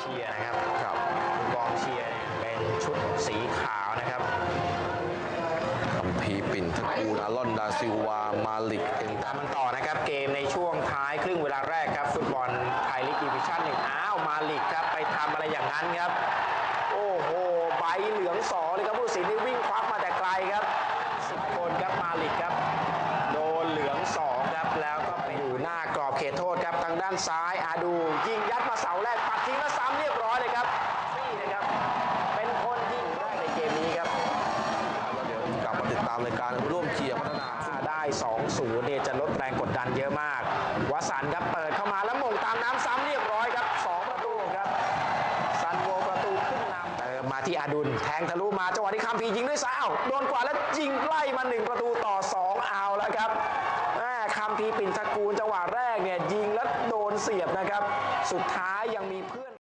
เชียร์นะครับครับกองเชียร์เนี่ยเป็นชุดสีขาวนะครับคัมพีร์ปิ่นทกูลอารอนดาซิลวา มาลิกเองตามมันต่อนะครับ เกมในช่วงท้ายครึ่งเวลาแรกครับ ฟุตบอลไทยลีกดิวิชั่นหนึ่งอ้าวมาลิกครับ ไปทำอะไรอย่างนั้นครับ โอ้โห ใบเหลืองสองเลยครับผู้ตัดสินนี่วิ่งควักมาแต่ไกลครับสิบคนครับมาลิกครับ โดนเหลืองสองครับแล้วก็ไปอยู่หน้ากรอบเขตโทษครับทางด้านซ้ายอาดูยิงยัดมาเสาแรกปัดทิ้งแล้ว ตามรายการร่วมเชียร์พัฒนาถ้าได้ 2-0เนี่ยจะลดแรงกดดันเยอะมากวสันครับเปิดเข้ามาแล้วมงตามน้ำซ้ำเรียบร้อยครับ 2 ประตูครับ ซันโวประตูขึ้นนำเติมมาที่อดุลแทงทะลุมาจังหวะที่คัมพียิงด้วยซ้ายอ้าวโดนกว่าแล้วยิงไล่มา 1 ประตูต่อ 2 เอาแล้วครับแม่คัมพีปิ่นตะกูลจังหวะแรกเนี่ยยิงแล้วโดนเสียบนะครับ สุดท้ายยังมีเพื่อน